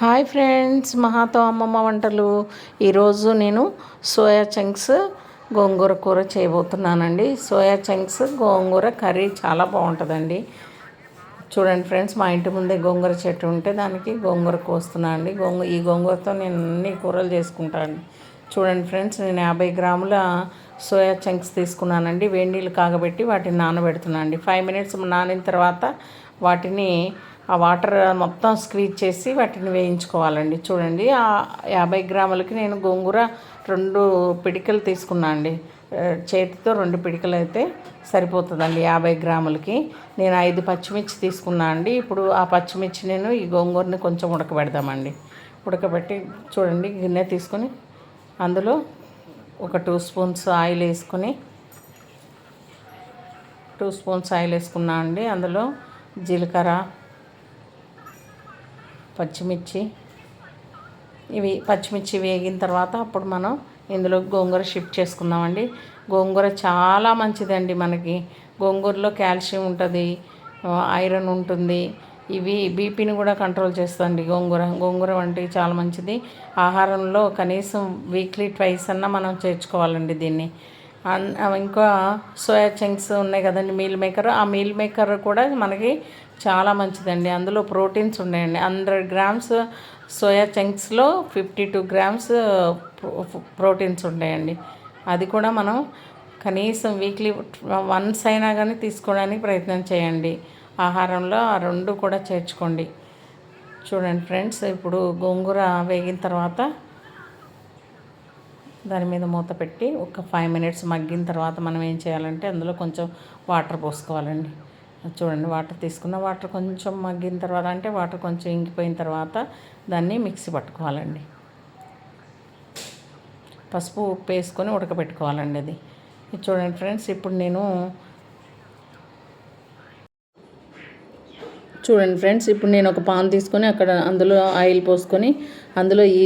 Hi friends మహాతో అమ్మమ్మ వంటలు. ఈరోజు నేను సోయా చంక్స్ గోంగూర కూర చేయబోతున్నానండి. సోయా చంక్స్ గోంగూర కర్రీ చాలా బాగుంటుందండి. చూడండి ఫ్రెండ్స్ మా ఇంటి ముందే గోంగూర చెట్టు ఉంటే దానికి గోంగూర కోస్తున్నా అండి. గోంగూర ఈ గోంగూరతో నేను అన్ని కూరలు చేసుకుంటాను చూడండి ఫ్రెండ్స్ నేను యాభై గ్రాముల సోయా చంక్స్ తీసుకున్నానండి. వేడి నీళ్ళు కాగబెట్టి వాటిని నానబెడుతున్నాను అండి. ఫైవ్ మినిట్స్ నానిన తర్వాత వాటిని ఆ వాటర్ మొత్తం స్క్వీజ్ చేసి వాటిని వేయించుకోవాలండి. చూడండి ఆ యాభై గ్రాములకి నేను గోంగూర రెండు పిడికలు తీసుకున్నా అండి. చేతితో రెండు పిడికలు అయితే సరిపోతుందండి యాభై గ్రాములకి. నేను ఐదు పచ్చిమిర్చి తీసుకున్నా అండి. ఇప్పుడు ఆ పచ్చిమిర్చి నేను ఈ గోంగూరని కొంచెం ఉడకబెడదామండి. ఉడకబెట్టి చూడండి గిన్నె తీసుకొని అందులో ఒక టూ స్పూన్స్ ఆయిల్ వేసుకొని టూ స్పూన్స్ ఆయిల్ వేసుకున్నా అండి. అందులో జీలకర్ర పచ్చిమిర్చి. ఇవి పచ్చిమిర్చి వేగిన తర్వాత అప్పుడు మనం ఇందులో గోంగూర షిఫ్ట్ చేసుకుందామండి. గోంగూర చాలా మంచిదండి మనకి. గోంగూరలో కాల్షియం ఉంటుంది ఐరన్ ఉంటుంది. ఇవి బీపీని కూడా కంట్రోల్ చేస్తుంది గోంగూర. గోంగూర వంటివి చాలా మంచిది. ఆహారంలో కనీసం వీక్లీ ట్వైస్ అన్నా మనం చేర్చుకోవాలండి దీన్ని. ఇంకా సోయా చంక్స్ ఉన్నాయి కదండి మీల్ మేకర్ ఆ మీల్ మేకర్ కూడా మనకి చాలా మంచిదండి. అందులో ప్రోటీన్స్ ఉన్నాయండి. హండ్రెడ్ గ్రామ్స్ సోయా చంక్స్లో ఫిఫ్టీ టూ గ్రామ్స్ ప్రోటీన్స్ ఉన్నాయండి. అది కూడా మనం కనీసం వీక్లీ వన్స్ అయినా కానీ తీసుకోవడానికి ప్రయత్నం చేయండి. ఆహారంలో ఆ రెండు కూడా చేర్చుకోండి. చూడండి ఫ్రెండ్స్ ఇప్పుడు గోంగూర వేగిన తర్వాత దాని మీద మూత పెట్టి ఒక ఫైవ్ మినిట్స్ మగ్గిన తర్వాత మనం ఏం చేయాలంటే అందులో కొంచెం వాటర్ పోసుకోవాలండి. చూడండి వాటర్ తీసుకున్న వాటర్ కొంచెం మగ్గిన తర్వాత అంటే వాటర్ కొంచెం ఇంకిపోయిన తర్వాత దాన్ని మిక్సీ పట్టుకోవాలండి. పసుపు ఉప్పు వేసుకొని ఉడకబెట్టుకోవాలండి అది. చూడండి ఫ్రెండ్స్ ఇప్పుడు నేను చూడండి ఫ్రెండ్స్ ఇప్పుడు నేను ఒక పాన్ తీసుకొని అక్కడ అందులో ఆయిల్ పోసుకొని అందులో ఈ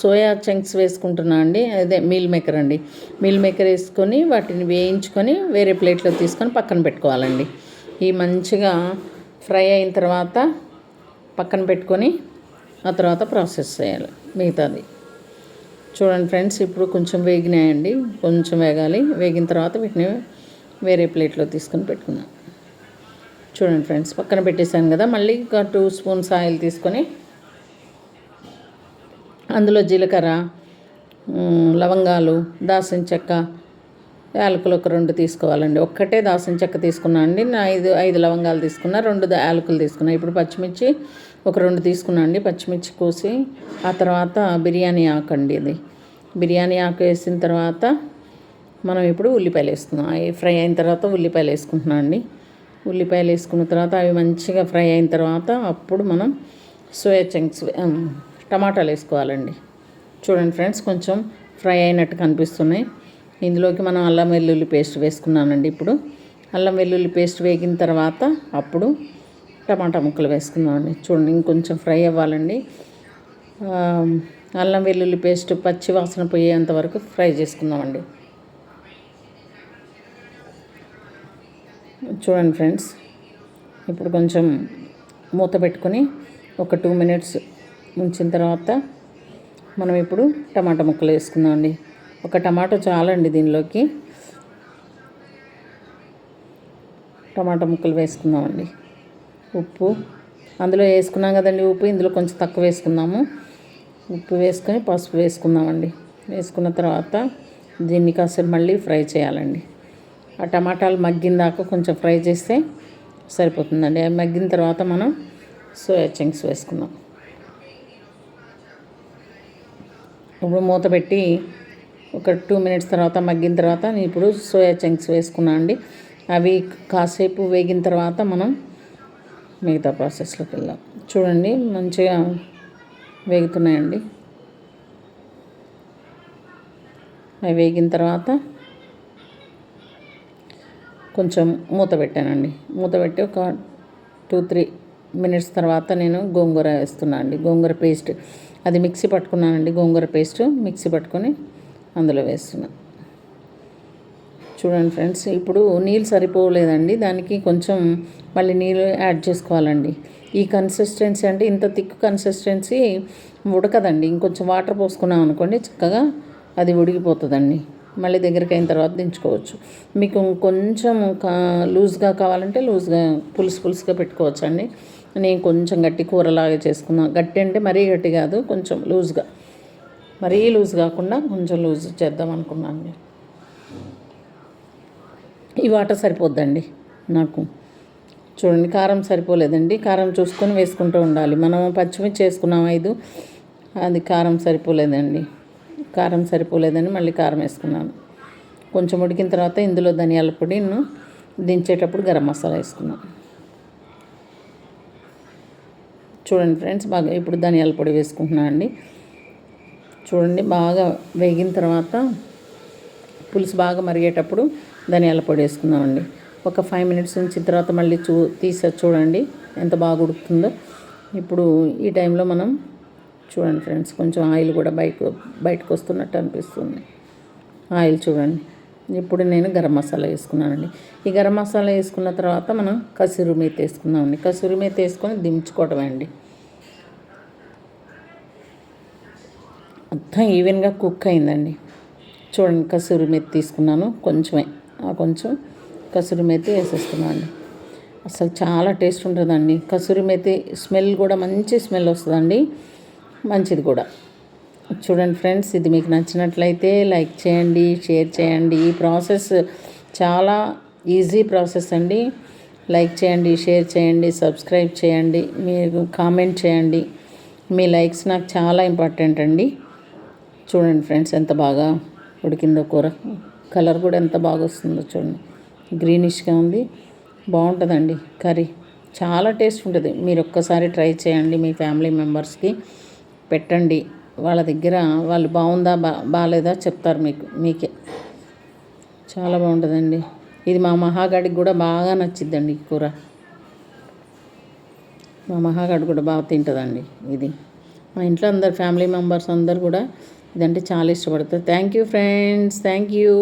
సోయా చంక్స్ వేసుకుంటున్నా అండి. అదే మీల్ మేకర్ అండి. మీల్ మేకర్ వేసుకొని వాటిని వేయించుకొని వేరే ప్లేట్లో తీసుకొని పక్కన పెట్టుకోవాలండి. ఈ మంచిగా ఫ్రై అయిన తర్వాత పక్కన పెట్టుకొని ఆ తర్వాత ప్రాసెస్ చేయాలి మిగతాది. చూడండి ఫ్రెండ్స్ ఇప్పుడు కొంచెం వేగినాయండి. కొంచెం వేగాలి. వేగిన తర్వాత వీటిని వేరే ప్లేట్లో తీసుకొని పెట్టుకున్నాను చూడండి ఫ్రెండ్స్ పక్కన పెట్టేశాను కదా మళ్ళీ ఇంకా టూ స్పూన్స్ ఆయిల్ తీసుకొని అందులో జీలకర్ర లవంగాలు దాసిన చెక్క యాలకులు ఒక రెండు తీసుకోవాలండి. ఒక్కటే దాసిన చెక్క తీసుకున్నా అండి నా ఐదు ఐదు లవంగాలు తీసుకున్నా రెండు యాలకులు తీసుకున్నా. ఇప్పుడు పచ్చిమిర్చి ఒక రెండు తీసుకున్నా అండి పచ్చిమిర్చి కోసి ఆ తర్వాత బిర్యానీ ఆకు అండి ఇది. బిర్యానీ ఆకు వేసిన తర్వాత మనం ఇప్పుడు ఉల్లిపాయలు వేసుకుందాం అవి ఫ్రై అయిన తర్వాత ఉల్లిపాయలు వేసుకుంటున్నాం అండి. ఉల్లిపాయలు వేసుకున్న తర్వాత అవి మంచిగా ఫ్రై అయిన తర్వాత అప్పుడు మనం సోయా చంక్స్ టమాటాలు వేసుకోవాలండి. చూడండి ఫ్రెండ్స్ కొంచెం ఫ్రై అయినట్టు కనిపిస్తున్నాయి. ఇందులోకి మనం అల్లం వెల్లుల్లి పేస్ట్ వేసుకున్నానండి ఇప్పుడు. అల్లం వెల్లుల్లి పేస్ట్ వేగిన తర్వాత అప్పుడు టమాటా ముక్కలు వేసుకుందామండి. చూడండి ఇంకొంచెం ఫ్రై అవ్వాలండి. అల్లం వెల్లుల్లి పేస్ట్ పచ్చి వాసన పోయేంత వరకు ఫ్రై చేసుకుందామండి. చూడండి ఫ్రెండ్స్ ఇప్పుడు కొంచెం మూత పెట్టుకొని ఒక టూ మినిట్స్ ఉంచిన తర్వాత మనం ఇప్పుడు టమాటా ముక్కలు వేసుకుందామండి ఒక టమాటో చాలండి దీనిలోకి. టమాటా ముక్కలు వేసుకుందామండి ఉప్పు. అందులో వేసుకున్నాం కదండి ఉప్పు ఇందులో కొంచెం తక్కువ వేసుకుందాము. ఉప్పు వేసుకొని పసుపు వేసుకుందామండి వేసుకున్న తర్వాత దీన్ని కాసేపు మళ్ళీ ఫ్రై చేయాలండి. ఆ టమాటాలు మగ్గిన దాకా కొంచెం ఫ్రై చేస్తే సరిపోతుందండి. అవి మగ్గిన తర్వాత మనం సోయా చంక్స్ వేసుకుందాం. ఇప్పుడు మూత పెట్టి ఒక టూ మినిట్స్ తర్వాత మగ్గిన తర్వాత నేను ఇప్పుడు సోయా చంక్స్ వేసుకున్నాను అండి. అవి కాసేపు వేగిన తర్వాత మనం మిగతా ప్రాసెస్లోకి వెళ్దాం చూడండి మంచిగా వేగుతున్నాయండి. అవి వేగిన తర్వాత కొంచెం మూత పెట్టానండి. మూత పెట్టి ఒక టూ త్రీ మినిట్స్ తర్వాత నేను గోంగూర వేస్తున్నాను అండి. గోంగూర పేస్ట్ అది మిక్సీ పట్టుకున్నానండి. గోంగూర పేస్ట్ మిక్సీ పట్టుకొని అందులో వేస్తున్నా. చూడండి ఫ్రెండ్స్ ఇప్పుడు నీళ్ళు సరిపోలేదండి. దానికి కొంచెం మళ్ళీ నీళ్ళు యాడ్ చేసుకోవాలండి. ఈ కన్సిస్టెన్సీ అంటే ఇంత థిక్ కన్సిస్టెన్సీ ఉడకదండి. ఇంకొంచెం వాటర్ పోసుకున్నాం అనుకోండి చక్కగా అది ఉడికిపోతుందండి. మళ్ళీ దగ్గరికి అయిన తర్వాత దించుకోవచ్చు. మీకు కొంచెం లూజ్గా కావాలంటే లూజ్గా పులుసు పులుసుగా పెట్టుకోవచ్చు అండి నేను కొంచెం గట్టి కూరలాగా చేసుకున్నాను గట్టి అంటే మరీ గట్టి కాదు కొంచెం లూజ్గా. మరీ లూజ్ కాకుండా కొంచెం లూజ్ చేద్దాం అనుకున్నాను ఈ వాటర్ సరిపోద్దండి నాకు. చూడండి కారం సరిపోలేదండి. కారం చూసుకొని వేసుకుంటూ ఉండాలి. మనం పచ్చిమిర్చి వేసుకున్నాం ఐదు అది కారం సరిపోలేదండి. కారం సరిపోలేదని మళ్ళీ కారం వేసుకున్నాను. కొంచెం ఉడికిన తర్వాత ఇందులో ధనియాల పొడిను దించేటప్పుడు గరం మసాలా వేసుకున్నాను చూడండి ఫ్రెండ్స్ బాగా ఇప్పుడు ధనియాల పొడి వేసుకుంటున్నాను అండి. చూడండి బాగా వేగిన తర్వాత పులుసు బాగా మరిగేటప్పుడు ధనియాల పొడి వేసుకుందామండి ఒక ఫైవ్ మినిట్స్ ఉంచిన తర్వాత మళ్ళీ చూ తీసే చూడండి ఎంత బాగా ఉడుకుతుందో. ఇప్పుడు ఈ టైంలో మనం చూడండి ఫ్రెండ్స్ కొంచెం ఆయిల్ కూడా బయట బయటకు వస్తున్నట్టు అనిపిస్తుంది. ఆయిల్ చూడండి. ఇప్పుడు నేను గరం మసాలా వేసుకున్నానండి. ఈ గరం మసాలా వేసుకున్న తర్వాత మనం కసూరి మేత వేసుకుందామండి. కసూరి మేత వేసుకొని దించుకోవటమే అండి. మొత్తం ఈవెన్గా కుక్ అయిందండి. చూడండి కసూరి మేత తీసుకున్నాను కొంచెమే. ఆ కొంచెం కసూరి మేత వేసేస్తున్నాను అండి అసలు చాలా టేస్ట్ ఉంటుందండి. కసూరి మెత్తి స్మెల్ కూడా మంచి స్మెల్ వస్తుందండి. మంచిది కూడా. చూడండి ఫ్రెండ్స్ ఇది మీకు నచ్చినట్లయితే లైక్ చేయండి షేర్ చేయండి. ఈ ప్రాసెస్ చాలా ఈజీ ప్రాసెస్ అండి. లైక్ చేయండి షేర్ చేయండి సబ్స్క్రైబ్ చేయండి మీరు కామెంట్ చేయండి. మీ లైక్స్ నాకు చాలా ఇంపార్టెంట్ అండి. చూడండి ఫ్రెండ్స్ ఎంత బాగా ఉడికిందో కూర. కలర్ కూడా ఎంత బాగా వస్తుందో చూడండి. గ్రీనిష్గా ఉంది. బాగుంటుందండి కర్రీ. చాలా టేస్ట్ ఉంటుంది. మీరు ఒక్కసారి ట్రై చేయండి మీ ఫ్యామిలీ మెంబర్స్కి. పెట్టండి. వాళ్ళ దగ్గర వాళ్ళు బాగుందా బా బాగాలేదా చెప్తారు మీకు మీకే. చాలా బాగుంటుందండి. ఇది మా మహాగాడికి కూడా బాగా నచ్చిద్దండి ఈ కూర. మా మహాగాడు కూడా బాగా తింటుందండి ఇది. మా ఇంట్లో అందరు ఫ్యామిలీ మెంబర్స్ అందరు కూడా ఇదంటే చాలా ఇష్టపడతారు. Thank you friends thank you